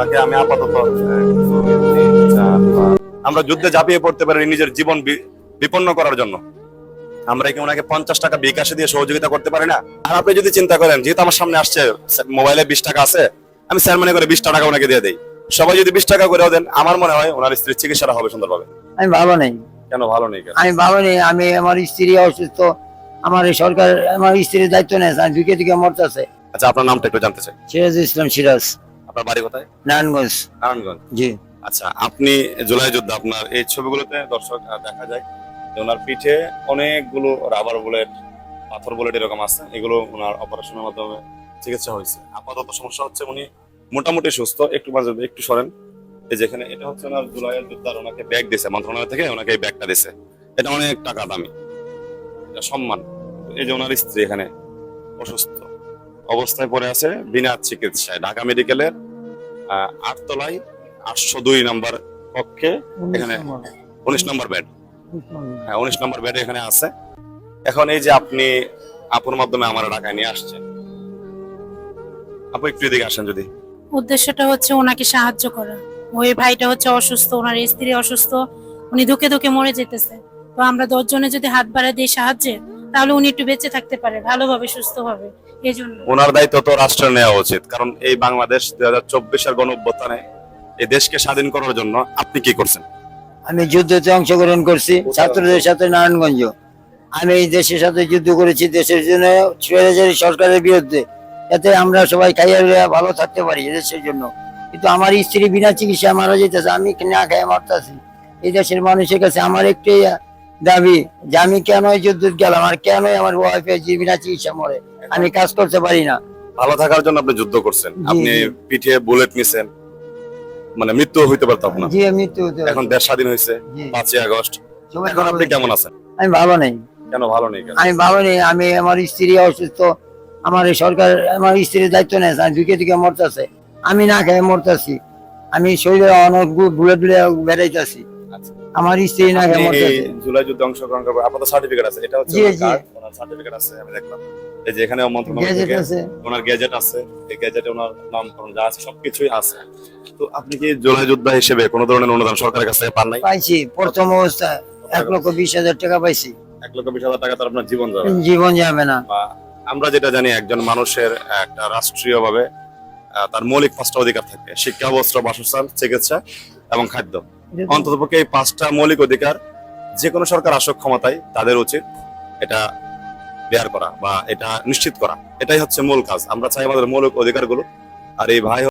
ওনাকে আমি আপাতত। আমরা যুদ্ধে ঝাঁপিয়ে পড়তে পারি নিজের জীবন বিপন্ন করার জন্য। আমরা কি ওনাকে পঞ্চাশ টাকা বিকাশে দিয়ে সহযোগিতা করতে পারি না? আর আপনি যদি চিন্তা করেন যেহেতু আমার সামনে আসছে মোবাইলে বিশ টাকা আছে আমি স্যার মনে করে বিশ টাকা ওনাকে দিয়ে দেই। সবাই যদি বিশ টাকা করেও দেন আমার মনে হয় ওনার স্ত্রীর চিকিৎসাটা হবে সুন্দরভাবে। আমি ভালো নেই। কেন ভালো নেই আমি ভালো নেই। আমি আমার স্ত্রী অসুস্থ। আমার সরকার আমার স্ত্রীর দায়িত্ব নেই। আমি দিকে দিকে মরতেছে আচ্ছা আপনার নামটা একটু জানতে চাই। সিরাজ ইসলাম সিরাজ। আপনার বাড়ি কোথায়? নারায়ণগঞ্জ। নারায়ণগঞ্জ? জি। আচ্ছা আপনি জুলাই যুদ্ধ আপনার এই ছবিগুলোতে দর্শক দেখা যায় যে ওনার পিঠে অনেকগুলো রাবার বুলেট পাথর বুলেট এরকম আছে। এগুলো ওনার অপারেশনের মাধ্যমে চিকিৎসা হয়েছে। আপাতত সমস্যা হচ্ছে উনি মোটামুটি সুস্থ। একটু মাঝে একটু সরেন। এই যেখানে এটা হচ্ছে ওনার জুলাইয়ের যুদ্ধার ওনাকে ব্যাগ দিছে মন্ত্রণালয় থেকে ওনাকে এই ব্যাগটা দিছে এটা অনেক টাকা দামি। এটা সম্মান। এই যে ওনার স্ত্রী এখানে অসুস্থ। অবস্থায় পড়ে আছে বিনা চিকিৎসায়। ঢাকা মেডিকেলের আটতলায় আটশো দুই নম্বর কক্ষে এখানে উনিশ নম্বর বেড। হ্যাঁ উনিশ নম্বর বেড এখানে আছে। এখন এই যে আপনি আপুর মাধ্যমে আমার ঢাকায় নিয়ে আসছেন আপু একটু এদিকে আসেন যদি। উদ্দেশ্যটা হচ্ছে ওনাকে সাহায্য করা। ওই ভাইটা হচ্ছে অসুস্থ ওনার স্ত্রী অসুস্থ উনি ধুকে ধুকে মরে যেতেছে। তো আমরা দশজনে যদি হাত বাড়া দিই সাহায্যে তাহলে উনি একটু বেঁচে থাকতে পারে ভালোভাবে সুস্থ হবে এই জন্য ওনার দায়িত্ব তো রাষ্ট্রের নেওয়া উচিত কারণ এই বাংলাদেশ দুই হাজার চব্বিশের গণ অভ্যুত্থানে এই দেশকে স্বাধীন করার জন্য আপনি কি করছেন? আমি যুদ্ধতে অংশগ্রহণ করছি ছাত্রদের সাথে নারায়ণগঞ্জ। আমি এই দেশের সাথে যুদ্ধ করেছি দেশের জন্য স্বৈরাচারী সরকারের বিরুদ্ধে যাতে আমরা সবাই খাইয়া ভালো থাকতে পারি দেশের জন্য। কিন্তু আমার স্ত্রী বিনা চিকিৎসা মারা যেতেছে আমি না খাই মারতেছি। এই দেশের মানুষের কাছে আমার একটাই দাবি যে আমি কেন যুদ্ধ গেলাম আর কেন আমার ওয়াইফের যে বিনা চিকিৎসা মরে? আমি কাজ করতে পারি না। ভালো থাকার জন্য আপনি যুদ্ধ করছেন। আপনি পিঠে বুলেট নিছেন। মানে মৃত্যু হইতে পারতো আপনার। জি মৃত্যু হতে এখন দেশ স্বাধীন হয়েছে। পাঁচই আগস্ট। এখন আপনি কেমন আছেন? আমি ভালো নেই। কেন ভালো নেই আমি ভালো নেই। আমি আমার স্ত্রী অসুস্থ। আমার সরকার আমার স্ত্রীর দায়িত্ব নেই। আমি দিকে দিকে মরতেছে। আমি না খেয়ে মরতেছি। আমি শরীরে অনেক বুলেট বুলে বেড়াইতেছি। আমার স্ত্রী না জুলাই যুদ্ধে অংশগ্রহণ আপাতত সার্টিফিকেট আছে এটা হচ্ছে ওনার সার্টিফিকেট আছে আমি দেখলাম। এই যে এখানে মন্ত্রণালয় থেকে ওনার গ্যাজেট আছে এই গ্যাজেটে ওনার নামকরণ যা আছে সবকিছুই আছে। তো আপনি কি জুলাই যোদ্ধা হিসেবে কোনো ধরনের অনুদান সরকারের কাছ থেকে পান নাই? পাইছি প্রথম অবস্থায় এক লক্ষ বিশ হাজার টাকা পাইছি। এক লক্ষ বিশ হাজার টাকা তার আপনার জীবন যাবে। জীবন যাবে না। আমরা যেটা জানি একজন মানুষের একটা রাষ্ট্রীয় ভাবে তার মৌলিক পাঁচটা অধিকার থাকে শিক্ষা বস্ত্র বাসস্থান চিকিৎসা এবং খাদ্য। অন্ততপক্ষে এই পাঁচটা মৌলিক অধিকার যে কোনো সরকার আসক ক্ষমতায়, তাদের উচিত এটা বেয়ার করা বা এটা নিশ্চিত করা। এটাই হচ্ছে মূল কাজ। আমরা চাই আমাদের মৌলিক অধিকারগুলো। আর এই ভাই